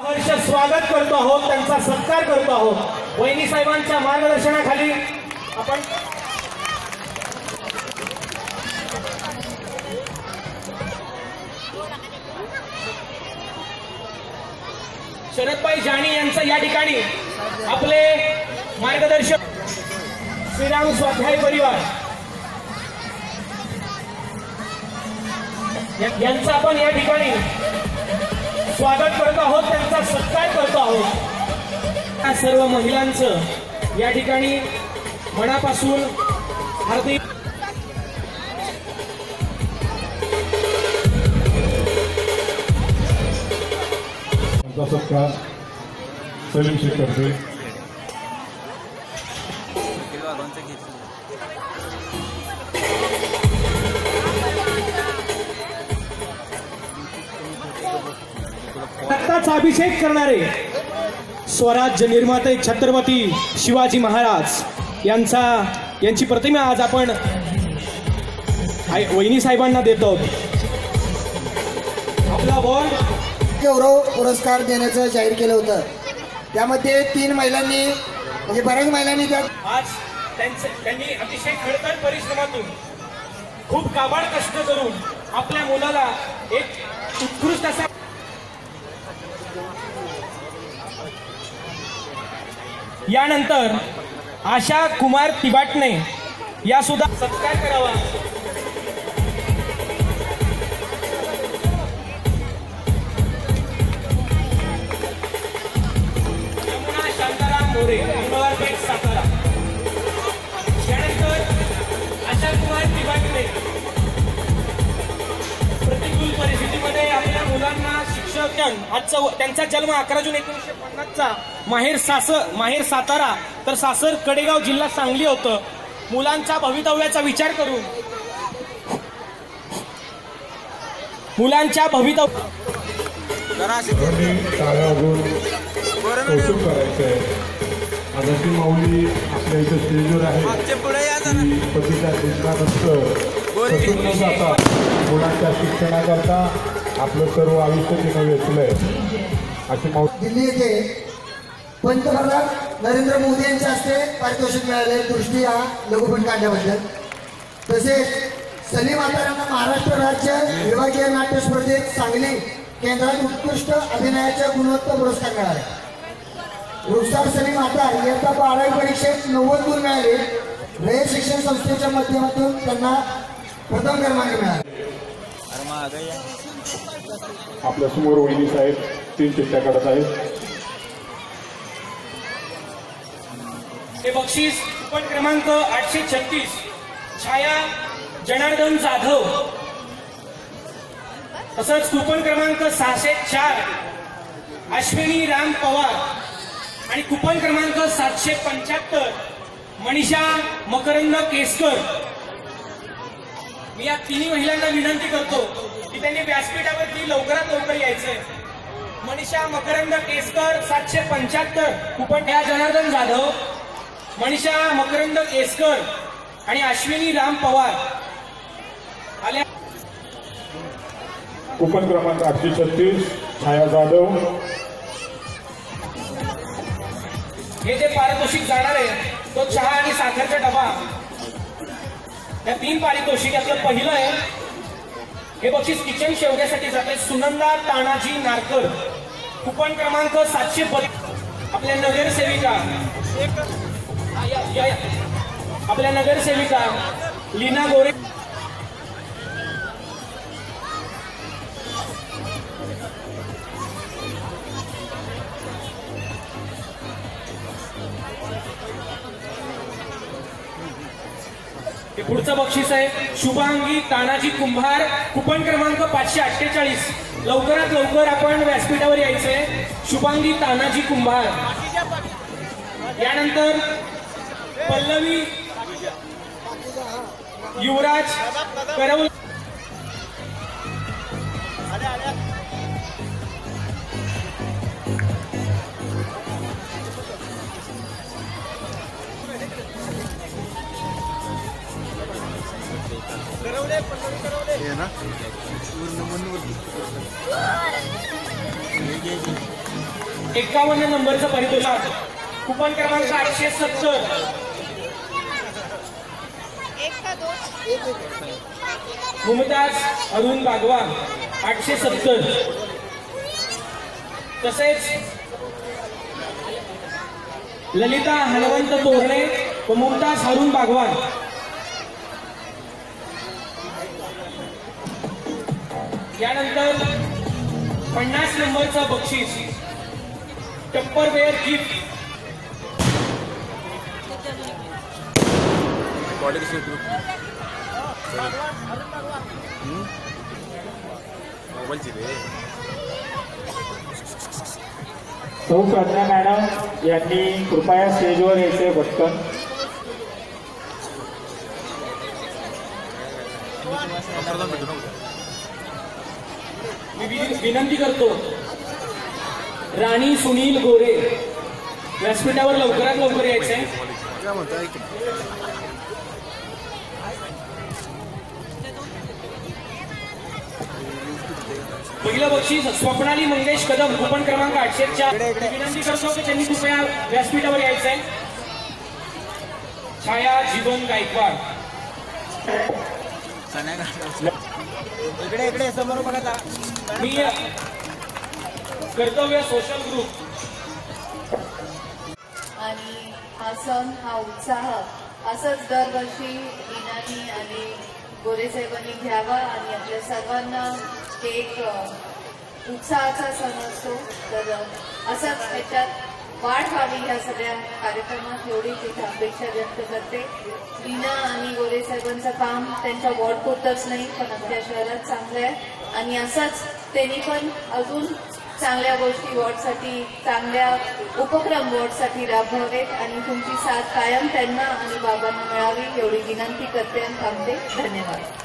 हर्ष स्वागत करतो आहोत त्यांचा सत्कार करतो आहोत. वहिनी साहेबांच्या मार्गदर्शनाखाली आपण शरदभाई जाणी यांचं या ठिकाणी आपले मार्गदर्शक श्रीराम स्वाध्याय परिवार. यांचं आपण या ठिकाणी स्वागत करत आहोत त्यांचा सत्कार करत आहोत. या सर्व महिलांचं या ठिकाणी मनापासून हार्दिक सत्कार सलीम शेख करते. रक्ताचा अभिषेक करणारे स्वराज्य निर्माते छत्रपती शिवाजी महाराज यांचा यांची प्रतिमा आज आपण वहिनी साहेबांना देतो. आपला गौरव पुरस्कार देण्याचं जाहीर केलं होतं. त्यामध्ये तीन महिलांनी म्हणजे बऱ्याच महिलांनी त्यात आज त्यांचे त्यांनी अतिशय खडतर परिश्रमातून खूप काबाड कष्ट करून आपल्या मुलाला एक उत्कृष्ट असा यानंतर आशा कुमार तिबाटणे या सुद्धा सत्कार करावा. यमुना शांताराम मोरे मंगळवारपेठ सातारा. त्यानंतर आशा कुमार तिवाटणे मुलांना शिक्षण आजचा त्यांचा जन्म अकरा जून एकोणीसशे पन्नासचा. माहेर सास माहेर सातारा. तर सासर कडेगाव जिल्हा सांगली होतं. मुलांच्या भवितव्याचा विचार करून. मुलांच्या भवितव्य माऊली आपल्या इथं स्टेजवर आहे. पतीच्या न जाता मुलांच्या शिक्षणाकरता आपलं सर्व आयुष्य तिनं वेचलंय अशी दिल्ली येथे पंतप्रधान नरेंद्र मोदी यांच्या हस्ते पारितोषिक मिळाले दृष्टी या लघुपट काढल्याबद्दल तसेच सलीम आता यांना महाराष्ट्र राज्य विभागीय नाट्य स्पर्धेत सांगली केंद्रात उत्कृष्ट अभिनयाच्या गुणवत्ता पुरस्कार मिळाला. रुखसार सलीम आता इयत्ता बारावी परीक्षेत नव्वद गुण मिळाले. रयत शिक्षण संस्थेच्या माध्यमातून त्यांना प्रथम क्रमांक मिळाला. आपल्यासमोर वहिनी साहेब तीन चिठ्ठ्या काढत आहेत. हे बक्षीस कूपन क्रमांक आठशे छत्तीस. छाया जनार्दन जाधव. तसंच कूपन क्रमांक सहाशे चार अश्विनी राम पवार. आणि कूपन क्रमांक सातशे पंच्याहत्तर मनीषा मकरंद केसकर. मी या तिन्ही महिलांना विनंती करतो की त्यांनी व्यासपीठावरती लवकरात लवकर यायचंय. मनीषा मकरंद केसकर सातशे पंच्याहत्तर कुपन या जनार्दन जाधव. मनीषा मकरंद केसकर आणि अश्विनी राम पवार. आल्या कुपन क्रमांक आठशे छत्तीस छाया जाधव. हे जे पारितोषिक जाणार आहे तो चहा आणि साखरचा डबा. या तीन पारितोषिक यातलं पहिलं आहे. हे बक्षीस किचन शेवग्यासाठी जाते सुनंदा तानाजी नारकर. कुपन क्रमांक सातशे बत्तीस. आपल्या नगरसेविका. आपल्या नगरसेविका लीना गोरे. पुढचं बक्षीस आहे. शुभांगी तानाजी कुंभार कुपन क्रमांक पाचशे अठ्ठेचाळीस. लवकरात लवकर आपण व्यासपीठावर यायचंय. शुभांगी तानाजी कुंभार. यानंतर पल्लवी युवराज करवल. ना? एकावन्न नंबरचं पारितोषिक कुपन क्रमांक आठशे सत्तर. मुमताज अरुण बागवान आठशे सत्तर. तसेच ललिता हनवंत तोरणे व मुमताज हरुण बागवान. यानंतर पन्नास नंबरचं बक्षीस टप्परवेअर गिफ्ट बॉडी कशी होती मोबाईलची रे. सौ प्रज्ञा मॅडम यांनी कृपया स्टेजवर यायचे पटकन. वि- विनंती करतो. राणी सुनील गोरे. व्यासपीठावर लवकरात लवकर ऐक पहिलं बक्षीस स्वप्नाली मंगेश कदम कुपन क्रमांक आठशे चार. विनंती करतो की त्यांनी कृपया व्यासपीठावर यायचंय. छाया जीवन गायकवाड. इकडे इकडे समोर बघा. मी कर्तव्य सोशल ग्रुप आणि हा सण हा उत्साह असंच दरवर्षी इनानी आणि गोरेसाहेबांनी घ्यावा आणि आपल्या सर्वांना एक उत्साहाचा सण असतो. तर असंच त्याच्यात वाढ व्हावी ह्या सगळ्या कार्यक्रमात एवढीच इथे अपेक्षा व्यक्त करते. विना आणि गोरे साहेबांचं काम त्यांच्या वॉर्डपुरतंच नाही पण आपल्या शहरात चांगलं आहे. आणि असंच त्यांनी पण अजून चांगल्या गोष्टी वॉर्डसाठी चांगल्या उपक्रम वॉर्डसाठी राबवावेत आणि तुमची साथ कायम त्यांना आणि बाबांना मिळावी एवढी विनंती करते आणि थांबते. धन्यवाद.